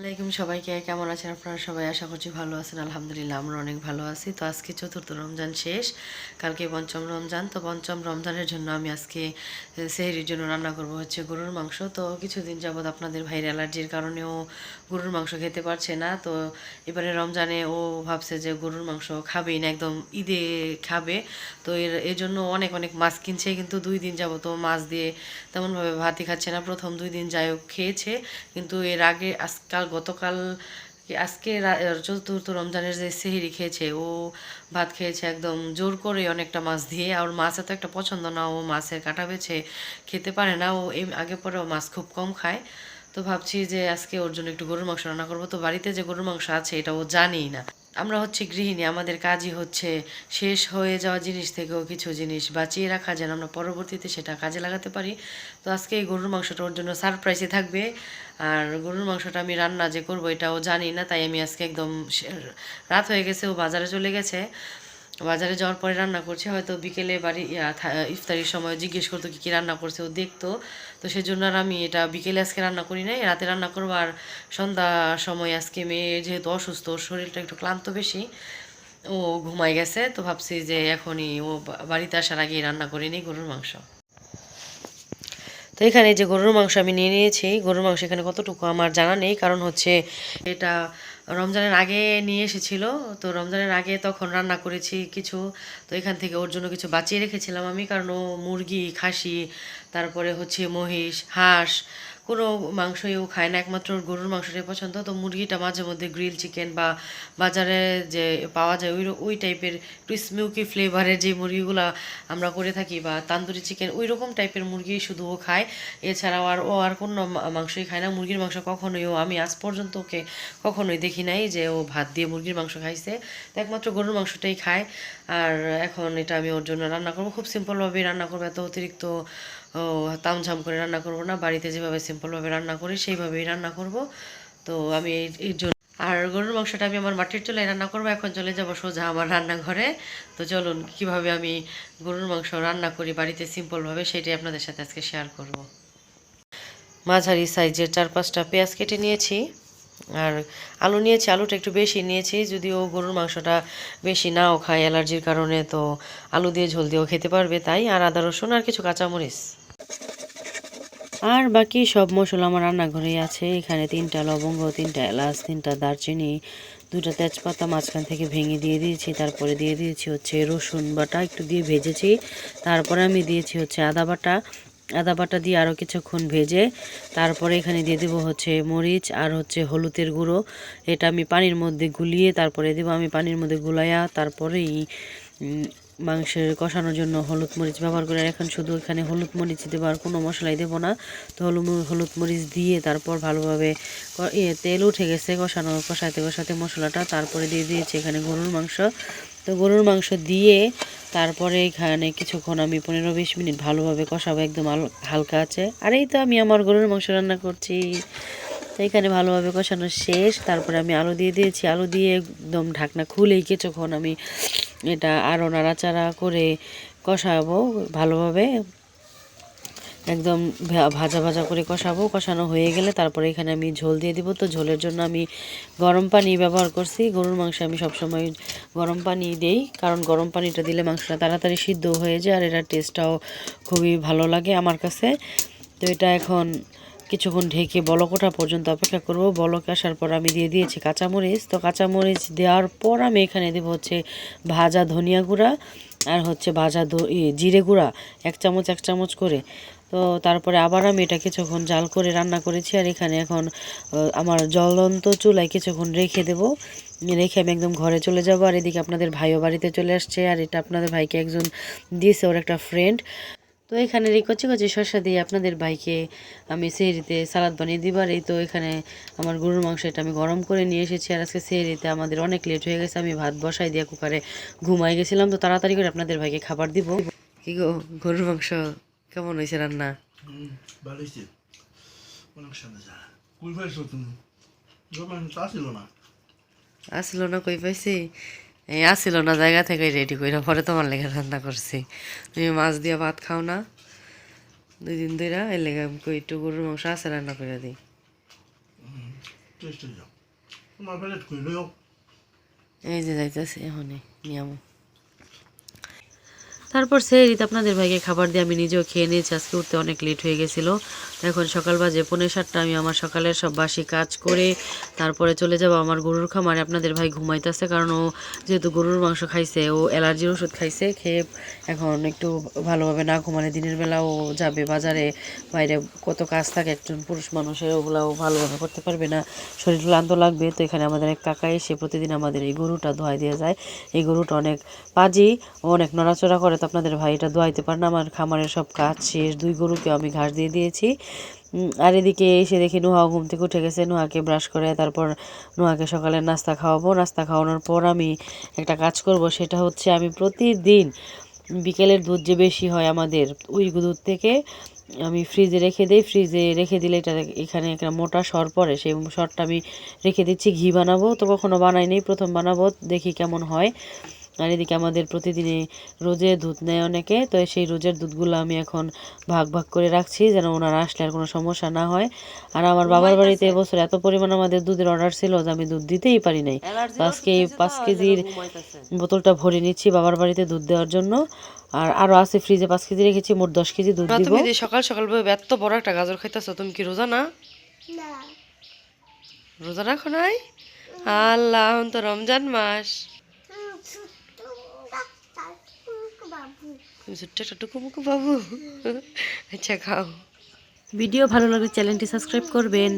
আলাইকুম সবাইকে, কেমন আছেন আপনারা সবাই? আশা করছি ভালো আছেন, আলহামদুলিল্লাহ আমরা অনেক ভালো আছি। তো আজকে চতুর্থ রমজান শেষ, কালকে পঞ্চম রমজান। তো পঞ্চম রমজানের জন্য আমি আজকে সেহরির জন্য রান্না করব হচ্ছে গরুর মাংস। তো কিছুদিন যাবৎ আপনাদের ভাইয়ের অ্যালার্জির কারণেও গরুর মাংস খেতে পারছে না। তো এবারে রমজানে ও ভাবছে যে গরুর মাংস খাবেই না, একদম ঈদে খাবে। তো এর এর জন্য অনেক অনেক মাছ কিনছে, কিন্তু দুই দিন যাবত ও মাছ দিয়ে তেমনভাবে ভাতই খাচ্ছে না। প্রথম দুই দিন যাই হোক খেয়েছে, কিন্তু এর আগে আজকাল গতকাল আজকে চতুর্থ রমজানের যে সেহেরি খেয়েছে, ও ভাত খেয়েছে একদম জোর করে অনেকটা মাছ দিয়ে। আর মাছ এত একটা পছন্দ না, ও মাছের কাঁটা বেছে খেতে পারে না, ও এই আগে পরে ও মাছ খুব কম খায়। তো ভাবছি যে আজকে ওর জন্য একটু গরুর মাংস রান্না করব। তো বাড়িতে যে গরুর মাংস আছে, এটা ও জানেই না। আমরা হচ্ছে গৃহিণী, আমাদের কাজই হচ্ছে শেষ হয়ে যাওয়া জিনিস থেকেও কিছু জিনিস বাঁচিয়ে রাখা যেন আমরা পরবর্তীতে সেটা কাজে লাগাতে পারি। তো আজকে এই গরুর মাংসটা ওর জন্য সারপ্রাইজে থাকবে। আর গরুর মাংসটা আমি রান্না যে করব এটাও জানি না, তাই আমি আজকে একদম রাত হয়ে গেছে, ও বাজারে চলে গেছে। বাজারে যাওয়ার পরে রান্না করছে, হয়তো বিকেলে বাড়ি ইফতারির সময় জিজ্ঞেস করতো কি, কী রান্না করছে, ও দেখতো। তো সেজন্য আর আমি এটা বিকেলে আজকে রান্না করি নাই, রাতে রান্না করব। আর সন্ধ্যা সময় আজকে মেয়ে যেহেতু অসুস্থ শরীরটা একটু ক্লান্ত বেশি, ও ঘুমাই গেছে। তো ভাবছি যে এখনই ও বাড়িতে আসার আগেই রান্না করে নিই গরুর মাংস। তো এখানে যে গরুর মাংস আমি নিয়ে নিয়েছি, গরুর মাংস এখানে কতটুকু আমার জানা নেই, কারণ হচ্ছে এটা রমজানের আগে নিয়ে এসেছিল। তো রমজানের আগে তখন রান্না করেছি কিছু। তো এখান থেকে ওর জন্য কিছু বাঁচিয়ে রেখেছিলাম আমি, কারণ ও মুরগি, খাসি, তারপরে হচ্ছে মহিষ, হাঁস, কোনো মাংসই ও খায় না। একমাত্র গরুর মাংসটাই পছন্দ। তো মুরগিটা মাঝে মধ্যে গ্রিল চিকেন বা বাজারে যে পাওয়া যায়, ওই ওই টাইপের একটু স্মোকি ফ্লেভারের যে মুরগিগুলো আমরা করে থাকি বা তান্দুরি চিকেন, ওই রকম টাইপের মুরগি শুধু ও খায়। এছাড়াও আর ও আর কোনো মাংসই খায় না। মুরগির মাংস কখনোই ও, আমি আজ পর্যন্ত ওকে কখনোই দেখি নাই যে ও ভাত দিয়ে মুরগির মাংস খাইছে। তো একমাত্র গরুর মাংসটাই খায়। আর এখন এটা আমি ওর জন্য রান্না করব। খুব সিম্পলভাবেই রান্না করব। এত অতিরিক্ত তামঝাম করে রান্না করব না। বাড়িতে যেভাবে সিম্পলভাবে রান্না করি, সেইভাবেই রান্না করব। তো আমি এই- জন্য। আর গরুর মাংসটা আমি আমার মাটির চুলায় রান্না করব। এখন চলে যাব সোজা আমার রান্নাঘরে। তো চলুন, কীভাবে আমি গরুর মাংস রান্না করি বাড়িতে সিম্পলভাবে সেটাই আপনাদের সাথে আজকে শেয়ার করব। মাঝারি সাইজের চার পাঁচটা পেঁয়াজ কেটে নিয়েছি। আর আলু নিয়েছি, আলুটা একটু বেশি নিয়েছি, যদিও গরুর মাংসটা বেশি নাও খায় অ্যালার্জির কারণে, তো আলু দিয়ে ঝোল দিয়েও খেতে পারবে তাই, আর আদা, রসুন আর কিছু কাঁচামরিচ। আর বাকি সব মশলা আমার রান্নাঘরেই আছে, এখানে তিনটা লবঙ্গ, তিনটা এলাচ, তিনটা দারচিনি দুটা তেজপাতা মাঝখান থেকে ভেঙে দিয়ে দিয়েছি, তারপরে দিয়ে দিয়েছি হচ্ছে রসুন বাটা, একটু দিয়ে ভেজেছি, তারপরে আমি দিয়েছি হচ্ছে আদা বাটা আদা বাটা দিয়ে আরও কিছুক্ষণ ভেজে তারপরে এখানে দিয়ে দেবো হচ্ছে মরিচ আর হচ্ছে হলুদের গুঁড়ো। এটা আমি পানির মধ্যে গুলিয়ে তারপরে দেবো। আমি পানির মধ্যে গুলাইয়া তারপরেই মাংসের কষানোর জন্য হলুদ মরিচ ব্যবহার করে। এখন শুধু এখানে হলুদ মরিচ দেবো আর কোনো মশলাই দেবো না। তো হলুদ হলুদ মরিচ দিয়ে তারপর ভালোভাবে ইয়ে তেল উঠে গেছে কষানো কষাতে কষাতে মশলাটা। তারপরে দিয়ে দিয়েছি এখানে গরুর মাংস। তো গরুর মাংস দিয়ে তারপরে এখানে কিছুক্ষণ আমি পনেরো বিশ মিনিট ভালোভাবে কষাবো, একদম হাল- হালকা আছে। আর এই তো আমি আমার গরুর মাংস রান্না করছি। তো এখানে ভালোভাবে কষানো শেষ, তারপরে আমি আলু দিয়ে দিয়েছি। আলু দিয়ে একদম ঢাকনা খুলেই কিছুক্ষণ আমি এটা আরও নাড়াচাড়া করে কষাবো ভালোভাবে। একদম ভাজা ভাজা করে কষাবো। কষানো হয়ে গেলে তারপরে এখানে আমি ঝোল দিয়ে দিব। তো ঝোলের জন্য আমি গরম পানি ব্যবহার করছি। গরুর মাংসে আমি সবসময় গরম পানি দেই। কারণ গরম পানিটা দিলে মাংসটা তাড়াতাড়ি সিদ্ধ হয়ে যায় আর এটার টেস্টটাও খুবই ভালো লাগে আমার কাছে। তো এটা এখন কিছুক্ষণ ঢেকে বলক ওঠা পর্যন্ত অপেক্ষা করব। বলক আসার পর আমি দিয়ে দিয়েছি কাঁচামরিচ। তো কাঁচামরিচ দেওয়ার পর আমি এখানে দেবো হচ্ছে ভাজা ধনিয়া গুঁড়া আর হচ্ছে ভাজা জিরে গুঁড়া। এক চামচ এক চামচ করে। তো তারপরে আবার আমি এটা কিছুক্ষণ জাল করে রান্না করেছি, আর এখানে এখন আমার জ্বলন্ত চুলায় কিছুক্ষণ রেখে দেব। রেখে আমি একদম ঘরে চলে যাব, আর এদিকে আপনাদের ভাইও বাড়িতে চলে আসছে, আর এটা আপনাদের ভাইকে একজন দিয়েছে, ওর একটা ফ্রেন্ড তো এখানে এই কচি কচি শসা দিয়ে আপনাদের ভাইকে আমি সেহরিতে সালাদ বানিয়ে দিবার এই তো এখানে আমার গরুর মাংস এটা আমি গরম করে নিয়ে এসেছি, আর আজকে সেহরিতে আমাদের অনেক লেট হয়ে গেছে, আমি ভাত বসাই দিয়ে কুকারে ঘুমাই গেছিলাম, তো তাড়াতাড়ি করে আপনাদের ভাইকে খাবার দিব। কি গো, গরুর মাংস? কেমন হয়েছে রান্না? ভালো হয়েছে। অনেক কই পাইছো তুমি? আসিল না। আসিল না কই পাইছি? এই আসিল না জায়গা থেকে রেডি কইরা পরে তোমার লেগে রান্না করছি। তুমি মাছ দিয়ে ভাত খাও না। দুই দিন ধরে এর লেগে কই একটু গরুর মাংস আছে রান্না করে দিই। এই যে যাইতেছে এখনই নিয়ামো তারপর সেই আপনাদের ভাইকে খাবার দিয়ে আমি নিজেও খেয়ে নিয়েছি। আজকে উঠতে অনেক লেট হয়ে গেছিল। এখন সকাল বাজে, পৌনে সাতটা, আমি আমার সকালের সব বাসি কাজ করে তারপরে চলে যাব আমার গরুর খামারে। আপনাদের ভাই ঘুমাইতেছে কারণ ও যেহেতু গরুর মাংস খাইছে, ও অ্যালার্জির ওষুধ খাইছে, খেয়ে এখন একটু ভালোভাবে না ঘুমালে দিনের বেলা ও যাবে বাজারে। বাইরে কত কাজ থাকে, একজন পুরুষ মানুষের ওগুলাও ভালোভাবে করতে পারবে না। শরীর ক্লান্ত লাগবে, তো এখানে আমাদের এক কাকা এসে প্রতিদিন আমাদের এই গরুটা ধোয়াই দিয়ে যায়। এই গরুটা অনেক পাজি, ও অনেক নড়াচড়া করে আপনাদের ভাই এটা ধোয়াইতে পারে না আমার খামারের সব কাজ শেষ। দুই গরুকে আমি ঘাস দিয়ে দিয়েছি। আর এদিকে এসে দেখি নোহাও ঘুম থেকে উঠে গেছে। নোহাকে ব্রাশ করে তারপর নোহাকে সকালে নাস্তা খাওয়াবো। নাস্তা খাওয়ানোর পর আমি একটা কাজ করব, সেটা হচ্ছে আমি প্রতিদিন বিকেলের দুধ যে বেশি হয় আমাদের ওই দুধ থেকে, আমি ফ্রিজে রেখে দিই। ফ্রিজে রেখে দিলে এটা এখানে একটা মোটা সর পড়ে, সেই সরটা আমি রেখে দিচ্ছি, ঘি বানাবো। তো কখনো বানাই নেই, প্রথম বানাবো, দেখি কেমন হয়। আর এদিকে আমাদের প্রতিদিনে রোজে দুধ নেয় অনেকে তো সেই রোজের দুধগুলো আমি এখন ভাগ ভাগ করে রাখছি যেন ওনারা আসলে আর কোনো সমস্যা না হয়। আর আমার বাবার বাড়িতে এবছর এত পরিমাণ আমাদের দুধের অর্ডার ছিল যে আমি দুধ দিতেই পারি নাই। আজকে এই পাঁচ কেজির বোতলটা ভরে নিচ্ছি বাবার বাড়িতে দুধ দেওয়ার জন্য। আর আরও আছে ফ্রিজে পাঁচ কেজি রেখেছি মোট দশ কেজি দুধ দিব। তুমি সকাল সকাল এত বড় একটা গাজর খাইতেছো তুমি কি রোজা না? না। রোজা রাখো নাই? আল্লাহ এখন তো রমজান মাস ছোট্ট ডাক্তার বাবু তুমি ছোট্ট টুকুমুকু বাবু আচ্ছা খাও ভিডিও ভালো লাগলে চ্যানেলটি সাবস্ক্রাইব করবেন।